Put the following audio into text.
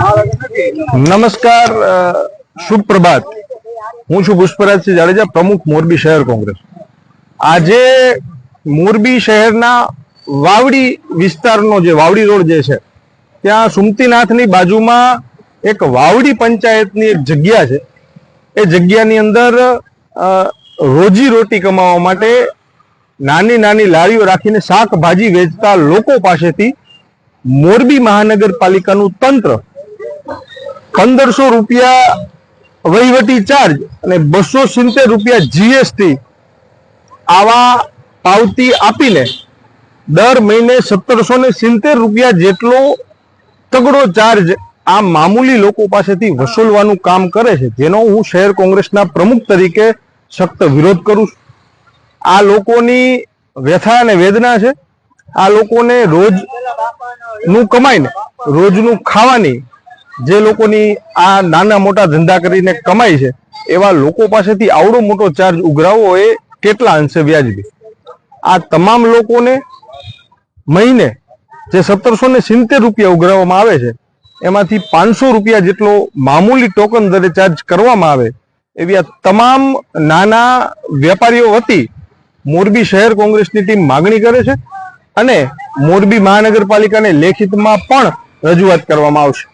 નમસ્કાર શુભ પ્રભાત હું છું પુષ્પરાજસિંહ જાડેજા, પ્રમુખ મોરબી શહેર કોંગ્રેસ. આજે મોરબી શહેરના વાવડી વિસ્તારનો જે વાવડી રોડ જે છે, ત્યાં સુમતીનાથની બાજુમાં એક વાવડી પંચાયતની એક જગ્યા છે. એ જગ્યાની અંદર રોજી રોટી કમાવા માટે નાની નાની લારીઓ રાખીને શાકભાજી વેચતા લોકો પાસેથી મોરબી મહાનગરપાલિકાનું તંત્ર પંદરસો રૂપિયા વહીવટી ચાર્જ અને બસો સિત્તેર રૂપિયા જીએસટી આવા પાવતી આપીને દર મહિને સત્તરસો ને સિત્તેર રૂપિયા જેટલો તગડો ચાર્જ આ મામૂલી લોકો પાસેથી વસૂલવાનું કામ કરે છે, જેનો હું શહેર કોંગ્રેસના પ્રમુખ તરીકે સખ્ત વિરોધ કરું છું. આ લોકોની વ્યથા અને વેદના છે. આ લોકોને રોજનું કમાઈને રોજનું ખાવાની જે લોકોની આ નાના મોટા ધંધા કરીને કમાય છે, એવા લોકો પાસેથી આવડો મોટો ચાર્જ ઉઘરાવવો એ કેટલા અંશે વ્યાજબી? આ તમામ લોકોને મહિને જે સત્તરસો ને સિત્તેર રૂપિયા ઉઘરાવવામાં આવે છે, એમાંથી પાંચસો રૂપિયા જેટલો મામૂલી ટોકન દરે ચાર્જ કરવામાં આવે, એવી આ તમામ નાના વેપારીઓ વતી મોરબી શહેર કોંગ્રેસની ટીમ માગણી કરે છે અને મોરબી મહાનગરપાલિકાને લેખિતમાં પણ રજૂઆત કરવામાં આવશે.